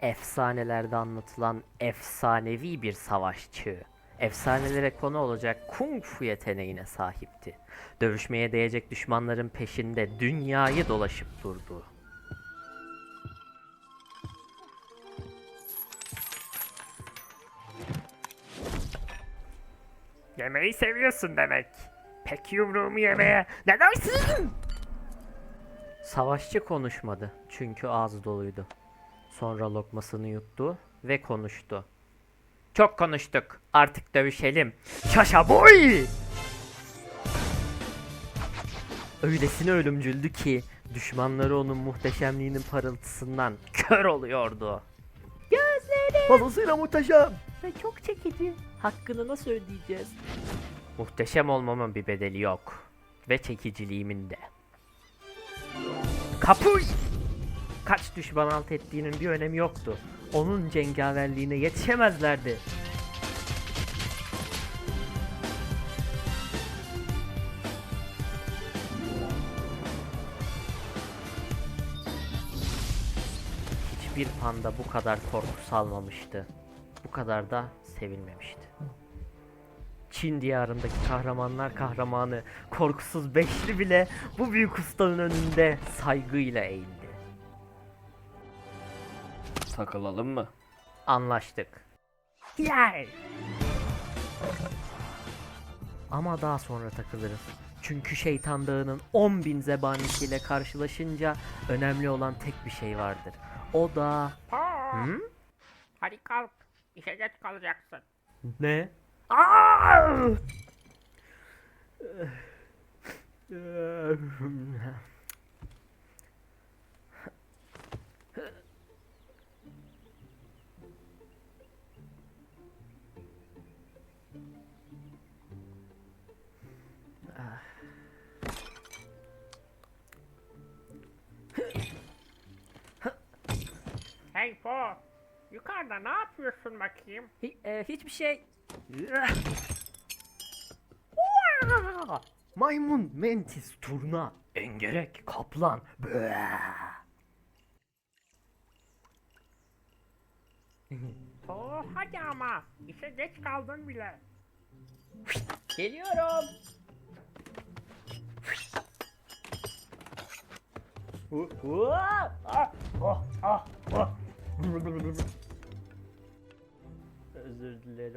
efsanelerde anlatılan efsanevi bir savaşçı. Efsanelere konu olacak kung fu yeteneğine sahipti. Dövüşmeye değecek düşmanların peşinde dünyayı dolaşıp durdu. Yemeği seviyorsun demek. Peki yumruğumu yemeye ne dersin? Savaşçı konuşmadı çünkü ağzı doluydu. Sonra lokmasını yuttu ve konuştu. Çok konuştuk. Artık dövüşelim. Şaşa boy! Öylesine ölümcüldü ki düşmanları onun muhteşemliğinin parıltısından kör oluyordu. Gözleri Fazlasıyla muhteşem. ve çok çekici. Hakkını nasıl ödeyeceğiz? Muhteşem olmamın bir bedeli yok. Ve çekiciliğimin de. Kapuy! Kaç düşman alt ettiğinin bir önemi yoktu. Onun cengaverliğine yetişemezlerdi. Hiçbir panda bu kadar korku salmamıştı. Bu kadar da sevilmemişti. Çin diyarındaki kahramanlar kahramanı korkusuz beşli bile bu büyük ustanın önünde saygıyla eğildi. Takılalım mı? Anlaştık. Yer. Ama daha sonra takılırız. Çünkü şeytan dağının 10 bin zebanisiyle karşılaşınca önemli olan tek bir şey vardır. O da... Aa, Hı? Hadi kalk. İşe geç kalacaksın. Ne? Hey Po. Yukarıda ne yapıyorsun bakayım? Hi- e, hiçbir şey... Maymun, mentis, turna, engerek, kaplan. Böğ. Po hadi ama. İşe geç kaldın bile. Geliyorum. Özür dilerim.